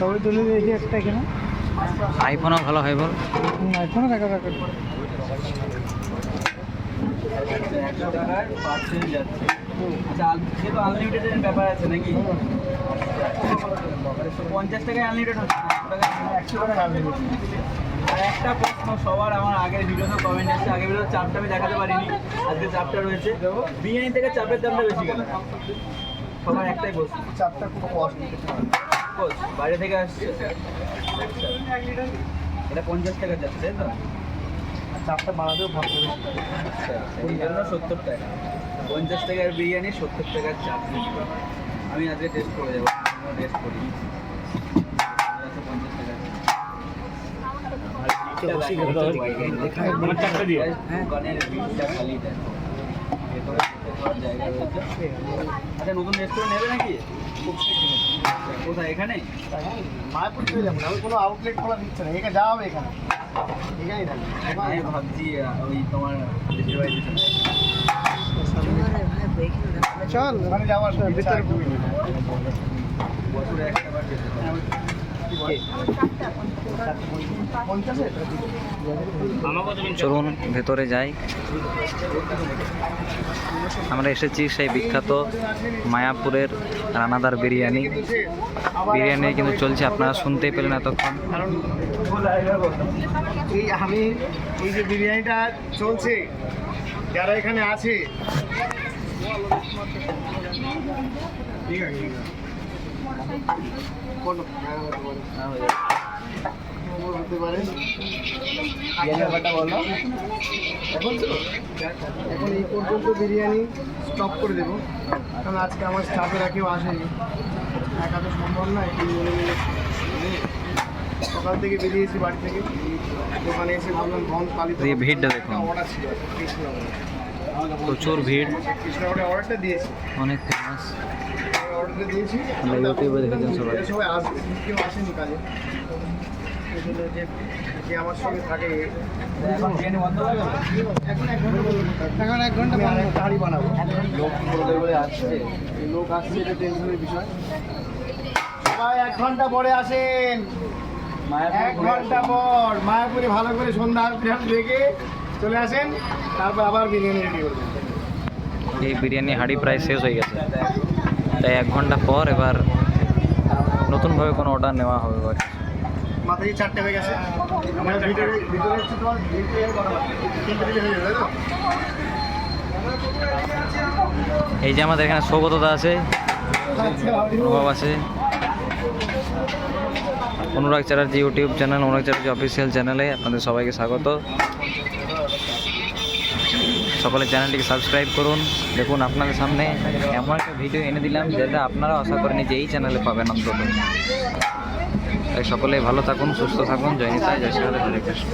তবে তুলে দিয়েছি একটা এখানে। আইফোনও ভালো হয় বল। আইফোনও দেখা যাচ্ছে আচ্ছা আল- আনলিমিটেডের ব্যাপার আছে নাকি? পঞ্চাশ টাকায় আনলিমিটেড হচ্ছে আর একটা প্রশ্ন সবার আমার আগের ভিডিওতে কমেন্ট এসেছে আগের ভিডিও চাপটা আমি দেখাতে পারিনি আজকে চাপটা রয়েছে। বিরিয়ানি থেকে চাপের দামটা বেশি কেন? সবার একটাই প্রশ্ন। চারটা খুব কষ্ট। কোচ বাইরে থেকে আসছে। এটা পঞ্চাশ টাকা যাচ্ছে তাই তো? চারটা বাড়াতেও আচ্ছা জন্য সত্তর টাকা। পঞ্চাশ টাকার বিরিয়ানি সত্তর টাকার চাটনি আমি আজকে টেস্ট করে যাব টেস্ট করি পঞ্চাশ আচ্ছা নতুন রেস্টুরেন্ট নেবে নাকি? কোথায় এখানে? মায়াপুর চলে যাব আমি কোনো আউটলেট খোলা দিচ্ছে না এখানে যাওয়া হবে এখানে। এখানেই থাকবে। ভাবছি আহ, ওই তোমার চলে ওখানে যাওয়ার ভিতরে বছরে একটা বার যেতে চলুন ভেতরে যাই। আমরা এসেছি সেই বিখ্যাত মায়াপুরের রানাদার বিরিয়ানি। বিরিয়ানি কিন্তু চলছে আপনারা শুনতেই পেলেন এতক্ষণ। এই আমি এই যে বিরিয়ানিটা চলছে যারা এখানে আছে ঠিক আছে। হতে পারে ব্যাপারটা বলো এখন তো এখন এই পর্যন্ত বিরিয়ানি স্টপ করে দেবো কারণ আজকে আমার স্টাফেরা কেউ আসেনি একা তো সম্ভব না একটু মিলে মিলে সকাল থেকে বেরিয়েছি বাড়ি থেকে দোকানে এসে বললাম ধন পালিত ভিড়টা দেখুন। অর্ডার ছিল প্রচুর ভিড়। কৃষ্ণনগরে অর্ডারটা দিয়েছি অনেক ফেমাস অর্ডারটা দিয়েছি আমরা ইউটিউবে দেখেছেন সবাই। লোক আসছে। এটা টেনশনের বিষয়। সবাই এক ঘণ্টা পরে আসেন। মায়াপুর এক ঘণ্টা পর। মায়াপুরে ভালো করে সন্ধ্যা আরতি দেখে চলে আসেন তারপর আবার বিরিয়ানি রেডি করবেন। এই বিরিয়ানি হাঁড়ি প্রায় শেষ হয়ে গেছে। তাই এক ঘণ্টা পর এবার নতুনভাবে কোনো অর্ডার নেওয়া হবে এবার মাথায় চারটে হয়ে গেছে। আমার ভিতরে ভিতরে হচ্ছে তোমার ভিতরে হয়ে যাবে তো? এই যে আমাদের এখানে সৌগতদা আছে অনুভব আছে। Anurag Chatterjee YouTube channel Anurag Chatterjee official চ্যানেলে আপনাদের সবাইকে স্বাগত। সকলে চ্যানেলটিকে সাবস্ক্রাইব করুন। দেখুন আপনাদের সামনে এমন একটা ভিডিও এনে দিলাম যেটা আপনারা আশা করেনি যে এই চ্যানেলে পাবেন অন্তত। তাই সকলে ভালো থাকুন, সুস্থ থাকুন। জয় নিতাই জয় শ্রী হরে কৃষ্ণ।